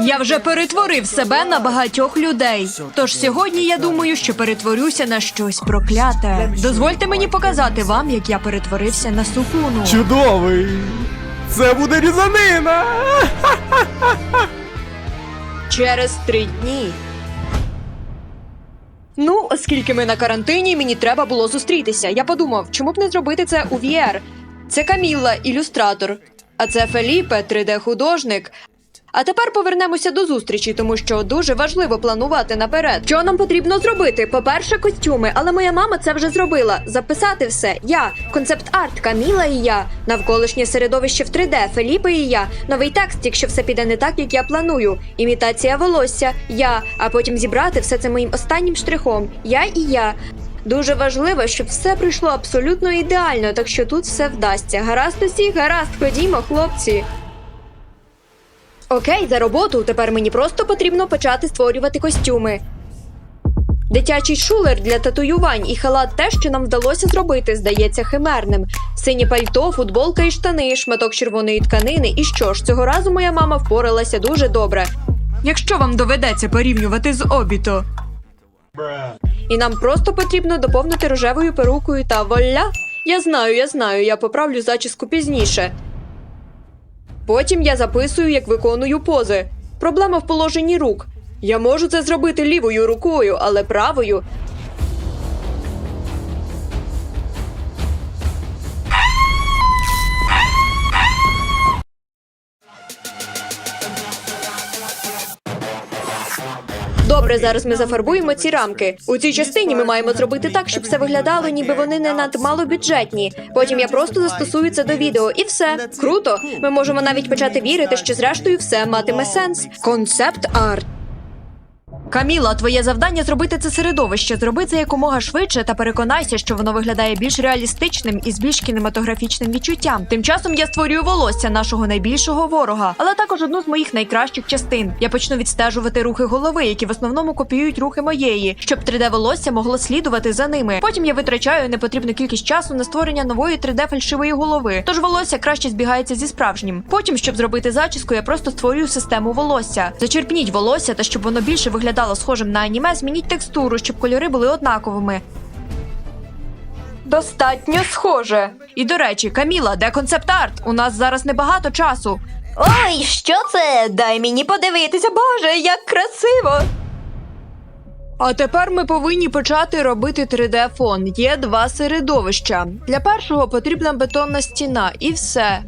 Я вже перетворив себе на багатьох людей. Тож сьогодні я думаю, що перетворюся на щось прокляте. Дозвольте мені показати вам, як я перетворився на сукуну. Чудовий! Це буде різанина! Через три дні. Ну, оскільки ми на карантині, мені треба було зустрітися. Я подумав, чому б не зробити це у VR? Це Камілла, ілюстратор. А це Феліпе, 3D-художник. А тепер повернемося до зустрічі, тому що дуже важливо планувати наперед. Що нам потрібно зробити? По-перше, костюми, але моя мама це вже зробила. Записати все. Я, концепт-арт, Каміла і я, навколишнє середовище в 3D, Феліпе і я, новий текст, якщо все піде не так, як я планую. Імітація волосся, я, а потім зібрати все це моїм останнім штрихом. Я і я. Дуже важливо, щоб все пройшло абсолютно ідеально, так що тут все вдасться. Гаразд усі, гаразд, ходімо, хлопці. Окей, за роботу. Тепер мені просто потрібно почати створювати костюми. Дитячий шулер для татуювань і халат те, що нам вдалося зробити, здається химерним. Синє пальто, футболка і штани, шматок червоної тканини. І що ж, цього разу моя мама впоралася дуже добре. Якщо вам доведеться порівнювати з обіто. І нам просто потрібно доповнити рожевою перукою та вуаля. Я знаю, я знаю, я поправлю зачіску пізніше. Потім я записую, як виконую пози. Проблема в положенні рук. Я можу це зробити лівою рукою, але правою. Добре, зараз ми зафарбуємо ці рамки. У цій частині ми маємо зробити так, щоб все виглядало, ніби вони не надмалобюджетні. Потім я просто застосую це до відео, і все круто. Ми можемо навіть почати вірити, що зрештою все матиме сенс. Концепт арт. Каміла, твоє завдання зробити це середовище. Зроби це якомога швидше та переконайся, що воно виглядає більш реалістичним і з більш кінематографічним відчуттям. Тим часом я створюю волосся нашого найбільшого ворога, але також одну з моїх найкращих частин. Я почну відстежувати рухи голови, які в основному копіюють рухи моєї, щоб 3D волосся могло слідувати за ними. Потім я витрачаю непотрібну кількість часу на створення нової 3D фальшивої голови. Тож волосся краще збігається зі справжнім. Потім, щоб зробити зачіску, я просто створюю систему волосся. Зачерпніть волосся та щоб воно більше виглядало схожим на аніме, змініть текстуру, щоб кольори були однаковими. Достатньо схоже. І до речі, Каміла, де концепт-арт? У нас зараз небагато часу. Ой, що це? Дай мені подивитися, боже, як красиво! А тепер ми повинні почати робити 3D-фон. Є два середовища. Для першого потрібна бетонна стіна і все.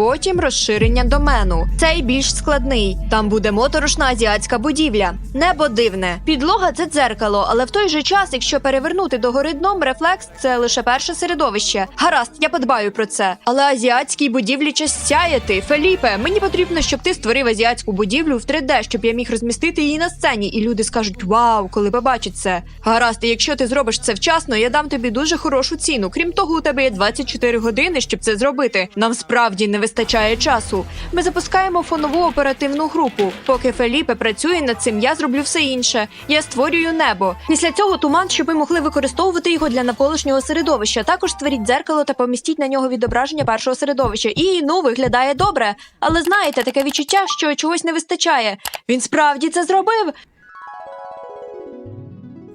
Потім розширення домену. Цей більш складний. Там буде моторошна азіатська будівля. Небо дивне. Підлога це дзеркало, але в той же час, якщо перевернути догори дном, рефлекс це лише перше середовище. Гаразд, я подбаю про це. Але азіатській будівлі час сяяти. Феліпе, мені потрібно, щоб ти створив азіатську будівлю в 3D, щоб я міг розмістити її на сцені, і люди скажуть Вау, коли побачать це. Гаразд, і якщо ти зробиш це вчасно, я дам тобі дуже хорошу ціну. Крім того, у тебе є 24 години, щоб це зробити. Нам справді не вистачає часу. Ми запускаємо фонову оперативну групу. Поки Феліпе працює над цим, я зроблю все інше. Я створюю небо. Після цього туман, щоб ми могли використовувати його для навколишнього середовища. Також створіть дзеркало та помістіть на нього відображення першого середовища. І ну виглядає добре. Але знаєте, таке відчуття, що чогось не вистачає. Він справді це зробив.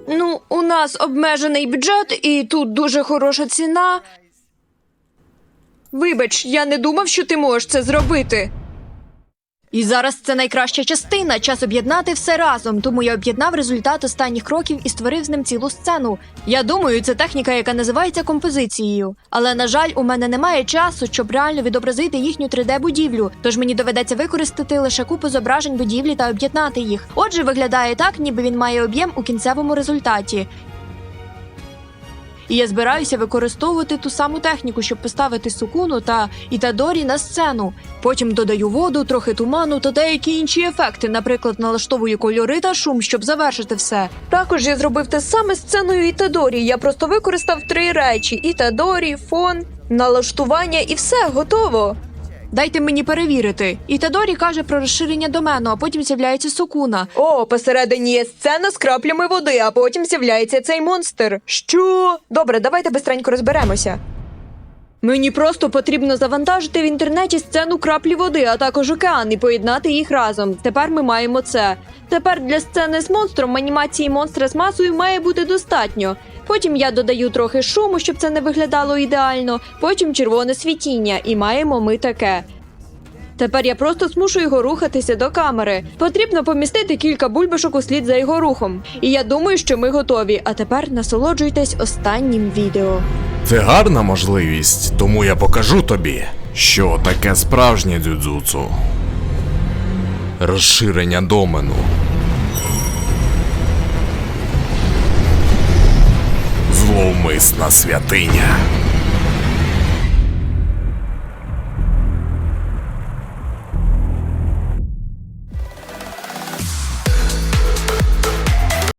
Ну, у нас обмежений бюджет, і тут дуже хороша ціна. Вибач, я не думав, що ти можеш це зробити. І зараз це найкраща частина. Час об'єднати все разом. Тому я об'єднав результат останніх кроків і створив з ним цілу сцену. Я думаю, це техніка, яка називається композицією. Але на жаль, у мене немає часу, щоб реально відобразити їхню 3D-будівлю. Тож мені доведеться використати лише купу зображень будівлі та об'єднати їх. Отже, виглядає так, ніби він має об'єм у кінцевому результаті. І я збираюся використовувати ту саму техніку, щоб поставити сукуну та Ітадорі на сцену. Потім додаю воду, трохи туману та деякі інші ефекти, наприклад, налаштовую кольори та шум, щоб завершити все. Також я зробив те саме з сценою Ітадорі. Я просто використав три речі: Ітадорі, фон, налаштування і все готово. Дайте мені перевірити. Ітадорі каже про розширення домену, а потім з'являється сукуна. О, посередині є сцена з краплями води, а потім з'являється цей монстр. Що? Добре, давайте бистренько розберемося. Мені просто потрібно завантажити в інтернеті сцену краплі води, а також океан і поєднати їх разом. Тепер ми маємо це. Тепер для сцени з монстром анімації монстра з масою має бути достатньо. Потім я додаю трохи шуму, щоб це не виглядало ідеально. Потім червоне світіння, і маємо ми таке. Тепер я просто змушу його рухатися до камери. Потрібно помістити кілька бульбашок услід за його рухом. І я думаю, що ми готові. А тепер насолоджуйтесь останнім відео. Це гарна можливість, тому я покажу тобі, що таке справжнє дзюдзуцу. Розширення домену. Зловмисна святиня.